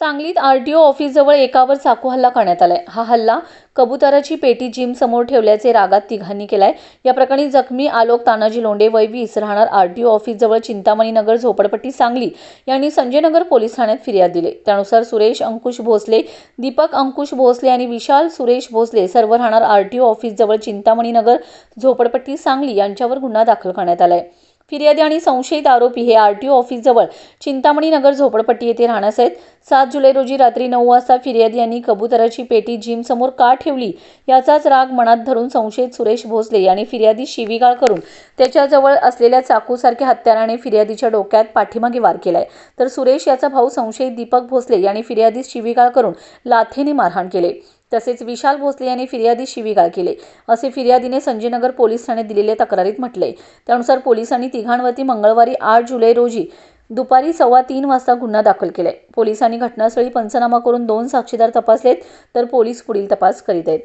सांगलीत R T O ऑफिसजवळ एकावर चाकू हल्ला करण्यात आलाय. हा हल्ला कबुतराची पेटी जिम समोर ठेवल्याचे रागात तिघांनी केलाय. या प्रकरणी जखमी आलोक तानाजी लोंडे वय वीस राहणार आर टी ओ ऑफिसजवळ चिंतामणी नगर झोपडपट्टी सांगली यांनी संजयनगर पोलीस ठाण्यात फिर्याद दिली. त्यानुसार सुरेश अंकुश भोसले दीपक अंकुश भोसले आणि विशाल सुरेश भोसले सर्व राहणार आर टी ओ ऑफिसजवळ चिंतामणी नगर झोपडपट्टी सांगली यांच्यावर गुन्हा दाखल करण्यात आलाय. फिर्यादी आणि संशयित आरोपी हे आर टी ओ ऑफिसजवळ चिंतामणी नगर झोपडपट्टी येथे राहण्यास आहेत. सात जुलै रोजी रात्री नऊ वाजता फिर्यादी यांनी कबुतराची पेटी जिम समोर का ठेवली याचाच राग मनात धरून संशयित सुरेश भोसले यांनी फिर्यादी शिवीगाळ करून त्याच्याजवळ असलेल्या चाकूसारख्या हत्याराने फिर्यादीच्या डोक्यात पाठीमागे वार केलाय. तर सुरेश याचा भाऊ संशयित दीपक भोसले यांनी फिर्यादीस शिवीगाळ करून लाथेने मारहाण केले. तसेच विशाल भोसले यांनी फिर्यादी शिवीगाळ केले. असे फिर्यादीने संजयनगर पोलीस ठाण्यात दिलेल्या तक्रारीत म्हटले. त्यानुसार पोलिसांनी तिघांवरती मंगळवारी आठ जुलै रोजी दुपारी सव्वा तीन वाजता गुन्हा दाखल केलाय पोलिसांनी घटनास्थळी पंचनामा करून दोन साक्षीदार तपासलेत तर पोलीस पुढील तपास करीत आहेत.